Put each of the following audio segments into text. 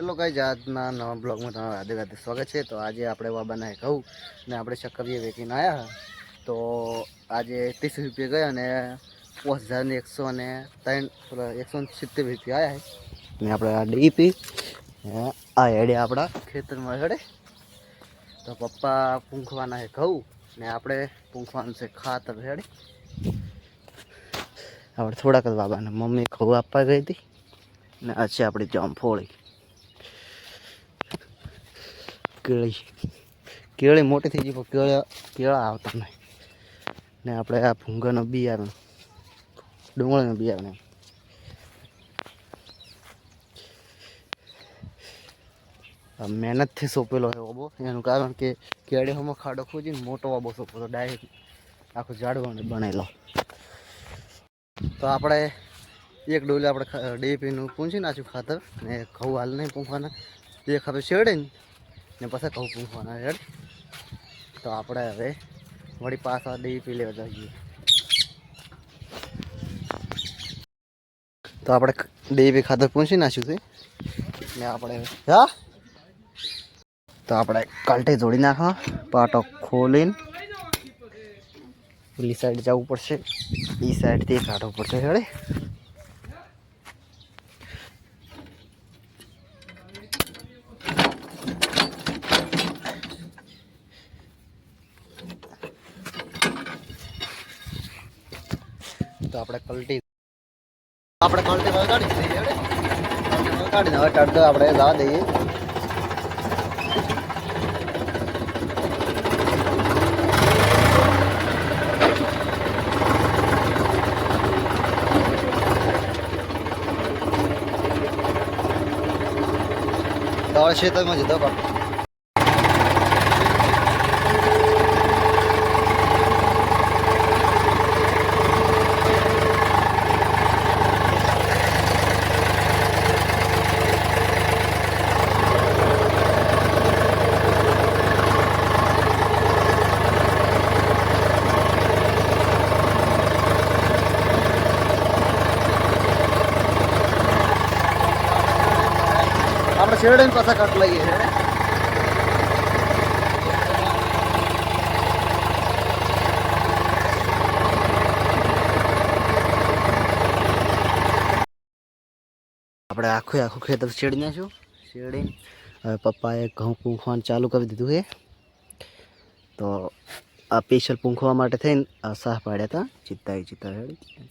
Hello કઈ જાતના નવા બ્લોગમાં તમારું રાધે રાધે સ્વાગત છે. તો આજે આપણે બાબાના કહું ને આપણે ચક્કરીએ વેચીને આવ્યા તો આજે ત્રીસ રૂપિયા ગયા અને પાંચ હજાર ને એકસો ને ત્રણ એકસો સિત્તેર રૂપિયા આવ્યા ને આપણે આ ડીપી આ હેડે આપણા ખેતરમાં હેડે. તો પપ્પા પૂંખવાના હે ઘઉં ને આપણે પૂંખવાનું છે ખાતર હેડે. આપણે થોડાક બાબાને મમ્મી ઘઉં આપવા ગઈ હતી ને આ છે આપણી જામફોળી કેળી કેળી મોટી થઈ ગઈ, પણ કેળા કેળા આવતા નહીં. ને આપણે આ ભૂંગાનો બિયારણ, ડુંગળીનો બિયારણ. આવે મહેનતથી સોંપેલો છે ઓબો, એનું કારણ કે કેળીઓમાં ખાડો ખોજીને મોટો ઓબો સોંપેલો ડાયરેક્ટ આખો ઝાડવાનો બનેલો તો આપણે એક ડોલે આપણે ડીપીનું પૂંછી નાખ્યું ખાતર ને ઘઉં હાલ નહીં પૂંખવાના. એક હવે શેડે ને ને પછી ઘઉં પૂંખવાના રેડ તો આપણે હવે વળી પાછા ડીપી લેવા જઈએ. તો આપણે ડીપી ખાતર પૂંછી નાખ્યું છે. ને આપણે હા? તો આપણે કલ્ટે જોડી નાખવા, પાટો ખોલીને પેલી સાઈડ જવું પડશે. એ સાઈડથી કાઢવું પડશે, હેડે. તો આપણે કલ્ટી આપણે કલ્ટી વગાડી હવે તડકો આપણે જવા દઈએ. તો હવે ખેતરમાં આપણે શેરડીને પાછા કાઢ લઈએ છીએ. આપણે આખું આખું ખેતર શેડી છું શેડી હવે પપ્પાએ ઘઉં પૂંખવાનું ચાલુ કરી દીધું છે. તો આ પેશલ પૂંખવા માટે થઈને આ સાહ પાડ્યા હતા. ચિત્તાઈ ચિત્તા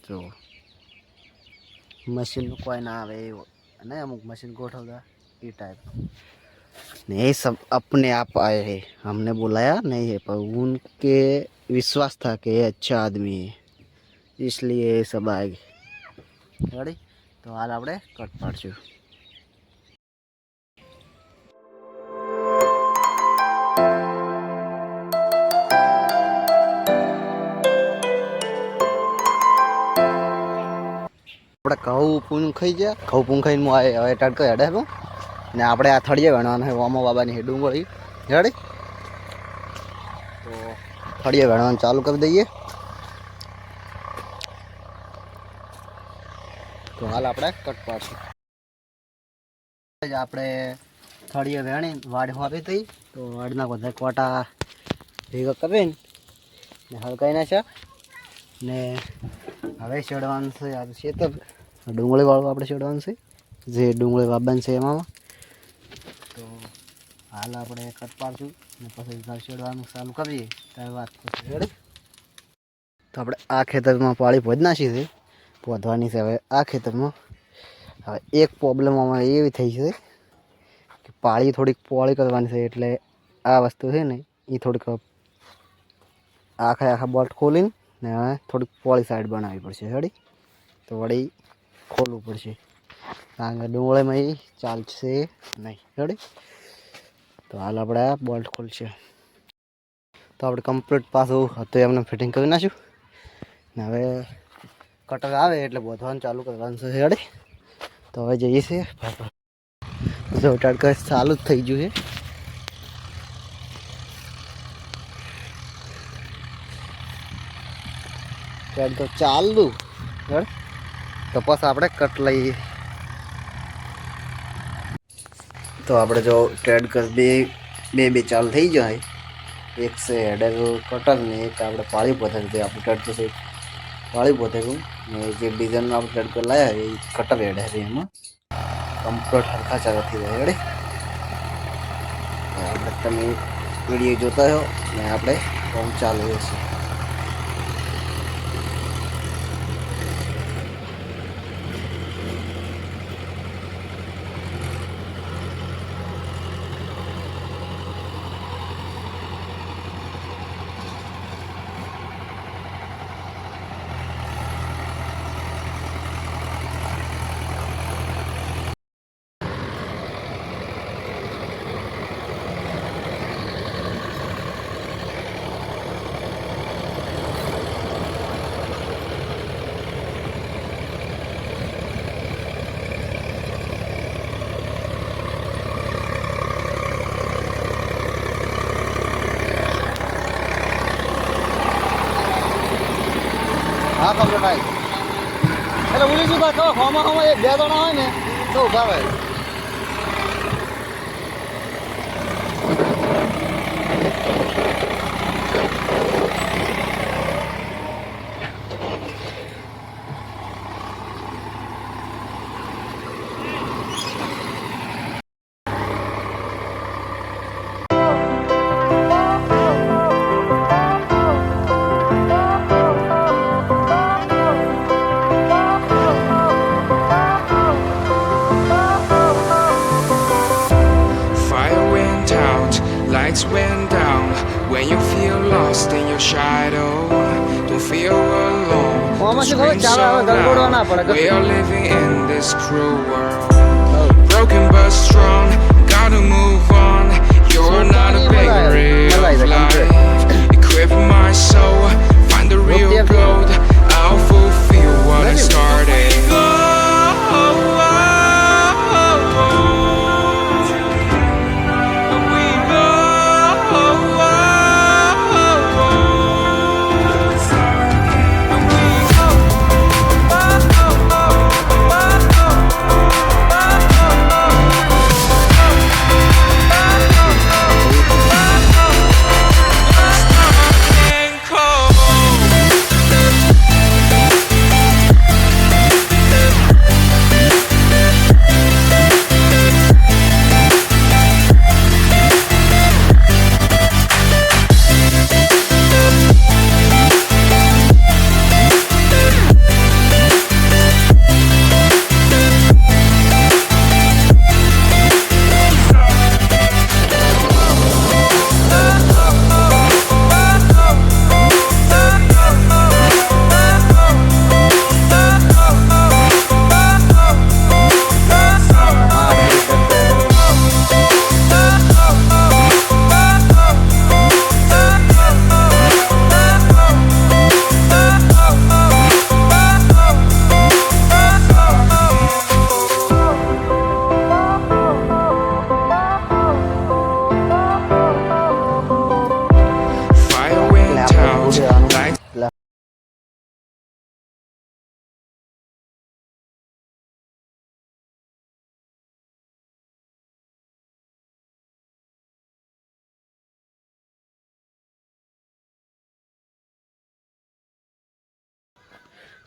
જો. મશીનનું કોઈ ના આવે એવું. અને અમુક મશીન ગોઠવતા. ये टाइप ने ये सब अपने आप आए हैं हमने बुलाया नहीं है पर उनके विश्वास था कि ये अच्छा आदमी है इसलिए ये सब आ गए રેડી તો હાલ આપણે કટ પાડશું આપણે ઘઉં પૂન ખાઈ ગયા ઘઉં પૂન ખાઈને હું આ હવે તડકો હેડે હું ને આપણે આ થળીએ વણવાનું છે, વામા બાબાની હે ડુંગળી રેડી તો થળીએ વણવાનું ચાલુ કરી દઈએ. તો હાલ આપણે કટ પાડશું. આપણે થળીએ વેણી, વાડ વાપી હતી. તો વાડના બધા કોટા ભેગા કરીને ને હળકાઈ નાખ્યા ને હવે ચડવાનું છે, આ ખેતર ડુંગળી વાળું આપણે ચડવાનું છે. જે ડુંગળી વાબાન છે એમાં. તો હાલ આપણે કટ પાડશું અને પછી ઘર ચડવાનું ચાલુ કરીએ. ત્યારે વાત રેડી તો આપણે આ ખેતરમાં પાળી ભોજ નાખી છે. પોધવાની છે હવે આ ખેતરમાં. હવે એક પ્રોબ્લેમ અમારે એવી થઈ છે કે પાળી થોડીક પોળી કરવાની છે એટલે આ વસ્તુ છે ને એ થોડીક આખા આખા બોલ્ટ ખોલીને ને હવે થોડીક પોળી સાઈડ બનાવવી પડશે. રેડી તો વળી ખોલવું પડશે. કારણ કે ડુંગળીમાં એ ચાલશે નહીં. રેડી તો હાલ આપણે આ બોલ્ટ ખોલશે. તો આપણે કમ્પ્લીટ પાછું હતું એમને ફિટિંગ કરી નાખ્યું. ને હવે કટર આવે એટલે બોધવાનું ચાલુ કરવાનું છે રેડી તો હવે જઈએ છીએ. જો તડકા ચાલુ જ થઈ ગયું છે. ત્યારે તો ચાલુ. તો પછી આપણે કટ લઈએ. તો આપણે જો ટ્રેડ કર બે બે બે ચાલુ થઈ જાય. એક છે હેડર કટર ને એક આપણે પાળી પોતે જે આપણે ટ્રેડ તો છે પાળી પોતે ને. જે ડિઝાઇનનું આપણે ટ્રેડ કર લાયા એ કટર હેડર છે એમાં. કમ્પ્લીટ હરખા ચાલુ થઈ જાય હેડે આપણે તમે વીડિયો જોતા હો ને આપણે ફોર્મ ચાલુ છે હા ખબર ભાઈ એટલે ઉલી શું કહો ખોમાં ખોમાં એક બે જણા હોય ને, તો ઊભા હોય. and down when you feel lost in your shadow. Don't feel alone. We are living in this cruel world. Broken but strong, gotta move on. You're not a big of life. Equip my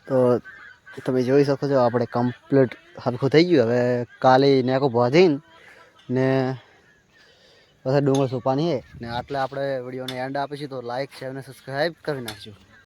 તો તમે જોઈ શકો છો, આપણે complete સરખું થઈ ગયું. હવે કાલે નેકો બાંધીને ને પછી ડુંગળ સોપાની છે ને આટલે આપણે વિડીયોને એન્ડ આપીશું. તો લાઇક શેર અને સબસ્ક્રાઈબ કરી નાખજો.